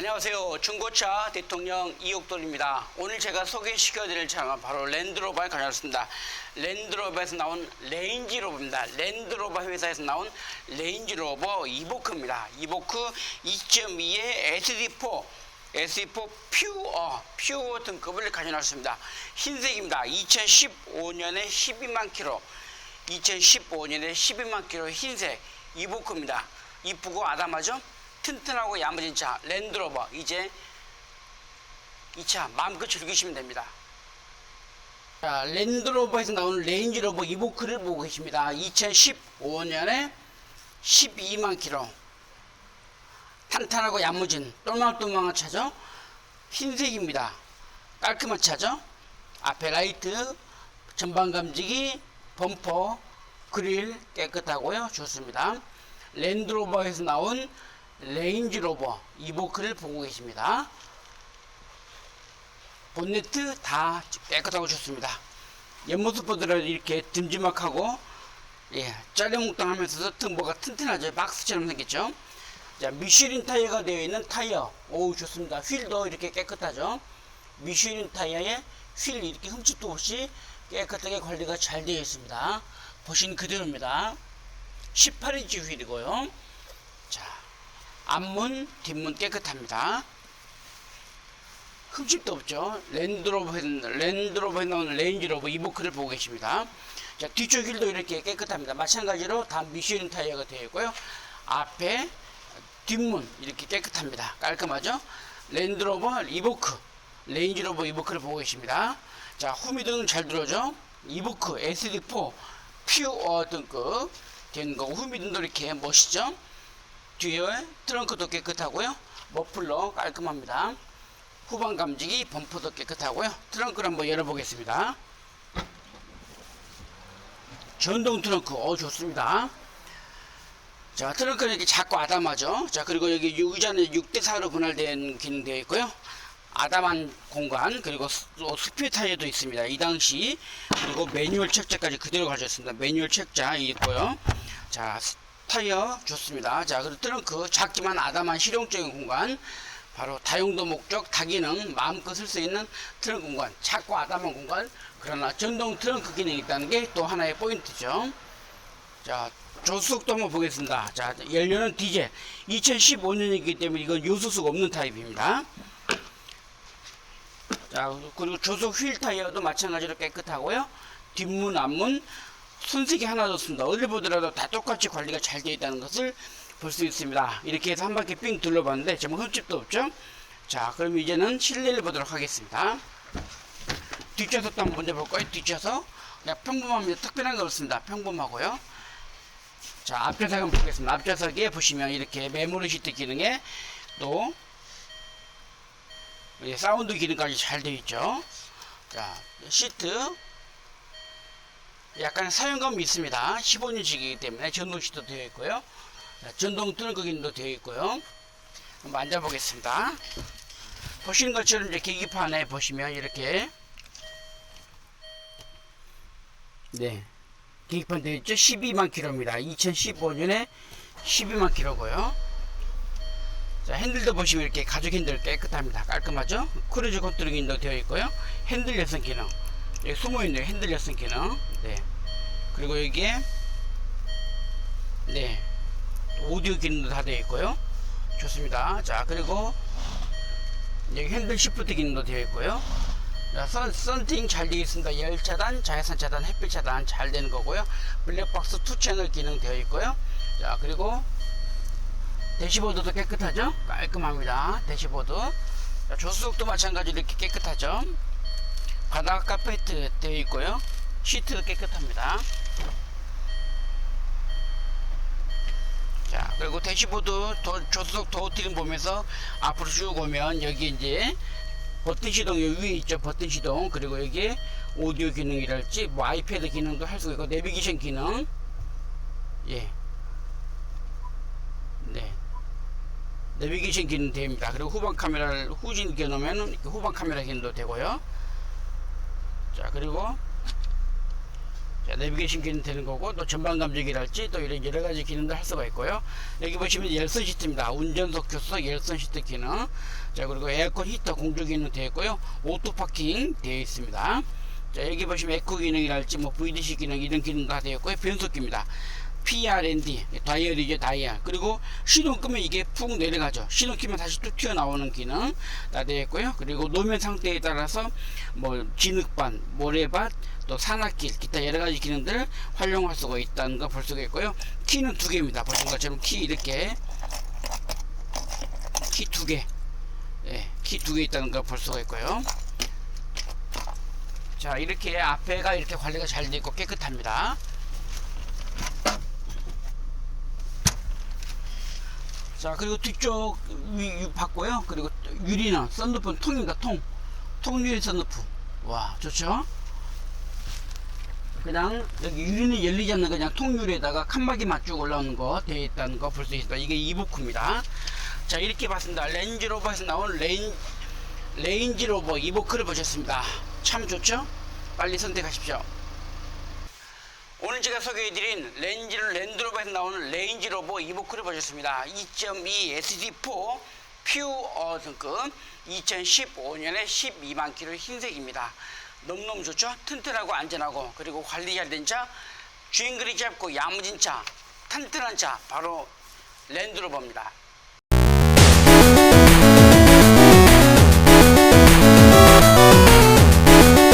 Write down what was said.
안녕하세요. 중고차 대통령 이옥돌입니다. 오늘 제가 소개시켜드릴 차는 바로 랜드로버에 가져왔습니다. 랜드로버에서 나온 레인지로버입니다. 랜드로버 회사에서 나온 레인지로버 이보크입니다. 이보크 2.2의 SD4 SD4 퓨어, 퓨어 등급을 가져놨습니다. 흰색입니다. 2015년에 12만 킬로, 2015년에 12만 킬로 흰색 이보크입니다. 이쁘고 아담하죠? 튼튼하고 야무진 차 랜드로버 이제 이 차 마음껏 즐기시면 됩니다. 자, 랜드로버에서 나오는 레인지로버 이보크를 보고 계십니다. 2015년에 12만 킬로 탄탄하고 야무진 똘망똘망한 차죠. 흰색입니다. 깔끔한 차죠. 앞에 라이트, 전방 감지기, 범퍼, 그릴 깨끗하고요. 좋습니다. 랜드로버에서 나온 레인지로버 이보크를 보고 계십니다. 본네트 다 깨끗하고 좋습니다. 옆모습 보더라도 이렇게 듬지막하고 예, 짜리몽땅하면서도 등보가 튼튼하죠. 박스처럼 생겼죠. 자, 미쉐린 타이어가 되어 있는 타이어. 오, 좋습니다. 휠도 이렇게 깨끗하죠. 미쉐린 타이어에 휠 이렇게 흠집도 없이 깨끗하게 관리가 잘 되어 있습니다. 보신 그대로입니다. 18인치 휠이고요. 자, 앞문, 뒷문 깨끗합니다. 흠집도 없죠. 랜드로버에, 랜드로버에 나오는 레인지로버 이보크를 보고 계십니다. 자, 뒤쪽 휠도 이렇게 깨끗합니다. 마찬가지로 다 미쉐린 타이어가 되어 있고요. 앞에 뒷문 이렇게 깨끗합니다. 깔끔하죠? 랜드로버 이보크, 레인지로버 이보크를 보고 계십니다. 자, 후미등 잘 들어오죠? 이보크 SD4 퓨어 등급 된 거고 후미등도 이렇게 멋있죠? 뒤에 트렁크도 깨끗하고요. 머플러 깔끔합니다. 후방 감지기 범퍼도 깨끗하고요. 트렁크를 한번 열어보겠습니다. 전동 트렁크, 어 좋습니다. 자, 트렁크는 이렇게 작고 아담하죠. 자, 그리고 여기 의자는 6대4로 분할된 기능 되어 있고요. 아담한 공간, 그리고 스피드 타이어도 있습니다. 이 당시, 그리고 매뉴얼 책자까지 그대로 가져왔습니다. 매뉴얼 책자 있고요. 자, 스- 타이어 좋습니다. 자, 그리고 트렁크 작지만 아담한 실용적인 공간. 바로 다용도 목적, 다기능, 마음껏 쓸 수 있는 트렁크 공간. 작고 아담한 공간. 그러나 전동 트렁크 기능이 있다는 게 또 하나의 포인트죠. 자, 조수석도 한번 보겠습니다. 자, 연료는 디젤. 2015년이기 때문에 이건 요소수가 없는 타입입니다. 자, 그리고 조속 휠 타이어도 마찬가지로 깨끗하고요. 뒷문, 앞문, 손색이 하나도 없습니다. 어딜 보더라도 다 똑같이 관리가 잘 되어 있다는 것을 볼 수 있습니다. 이렇게 해서 한 바퀴 삥 둘러봤는데 정말 흠집도 없죠? 자, 그럼 이제는 실내를 보도록 하겠습니다. 뒷좌석도 한번 먼저 볼까요? 뒷좌석. 그냥 평범합니다. 특별한 거 없습니다. 평범하고요. 자, 앞좌석 한번 보겠습니다. 앞좌석에 보시면 이렇게 메모리 시트 기능에 또 예, 사운드 기능까지 잘 되어 있죠. 자, 시트 약간 사용감이 있습니다. 15인치이기 때문에 전동 시트 되어 있고요. 자, 전동 기능도 되어 있고요. 한번 앉아보겠습니다. 보시는 것처럼 이제 계기판에 보시면 이렇게 네 계기판 되어 있죠. 12만 킬로입니다. 2015년에 12만 킬로고요. 자, 핸들도 보시면 이렇게 가죽 핸들 깨끗합니다. 깔끔하죠? 크루즈 컨트롤 기능도 되어 있고요. 핸들 열선 기능. 여기 숨어있는 핸들 열선 기능. 네. 그리고 여기에, 네. 오디오 기능도 다 되어 있고요. 좋습니다. 자, 그리고 여기 핸들 시프트 기능도 되어 있고요. 자, 선, 썬팅 잘 되어 있습니다. 열 차단, 자외선 차단, 햇빛 차단 잘 되는 거고요. 블랙박스 2 채널 기능 되어 있고요. 자, 그리고 대시보드도 깨끗하죠? 깔끔합니다. 대시보드. 자, 조수석도 마찬가지로 이렇게 깨끗하죠? 바닥 카페트 되어 있고요. 시트도 깨끗합니다. 자, 그리고 대시보드 도, 조수석 도어 트림 보면서 앞으로 쭉 오면 여기 이제 버튼 시동 여기 위에 있죠. 버튼 시동. 그리고 여기 오디오 기능이랄지 뭐 아이패드 기능도 할 수 있고 내비게이션 기능. 예. 네. 내비게이션 기능 됩니다. 그리고 후방 카메라를 후진 이렇게 후방 카메라 기능도 되고요. 자, 그리고 자, 자, 내비게이션 기능 되는 거고 또 전방 감지기랄지 또 이런 여러 가지 기능들 할 수가 있고요. 여기 보시면 열선 시트입니다. 운전석 교수 열선 시트 기능. 자 그리고 에어컨 히터 공조 기능 되어 있고요. 오토 파킹 되어 있습니다. 자 여기 보시면 에코 기능이랄지 뭐 VDC 기능 이런 기능 다 되어 있고요. 변속기입니다. PRND 다이얼이죠 다이얼 그리고 시동 끄면 이게 푹 내려가죠. 시동 키면 다시 뚝 튀어나오는 기능 다 되어 있고요. 그리고 노면 상태에 따라서 뭐 진흙반 모래밭 또 산악길 기타 여러 가지 기능들을 활용할 수가 있다는 거 볼 수가 있고요. 키는 두 개입니다. 보시는 것처럼 키 이렇게. 키 두개. 예, 키두 개 있다는 걸볼 수가 있고요. 자 이렇게 앞에가 이렇게 관리가 잘 되어 있고 깨끗합니다 자 그리고 뒤쪽 위, 위 봤고요. 그리고 또 유리는 썬루프는 통입니다 통. 통유리 썬루프. 와 좋죠? 그냥 여기 유리는 열리지 않는 그냥 통유리에다가 칸막이 맞추고 올라오는 거 되어 있다는 거 볼 수 있습니다. 이게 이보크입니다. 자 이렇게 봤습니다. 렌즈로버에서 나온 레인, 레인지로버 이보크를 보셨습니다. 참 좋죠? 빨리 선택하십시오. 오늘 제가 소개해드린 렌즈를 랜드로 버에서 나오는 레인지로버 이보크를 보셨습니다. 2.2 SD4 퓨어 등급 2015년에 12만 킬로 흰색입니다. 너무너무 좋죠? 튼튼하고 안전하고 그리고 관리 잘 된 차, 주행 그리 잡고 야무진 차, 튼튼한 차 바로 랜드로버입니다.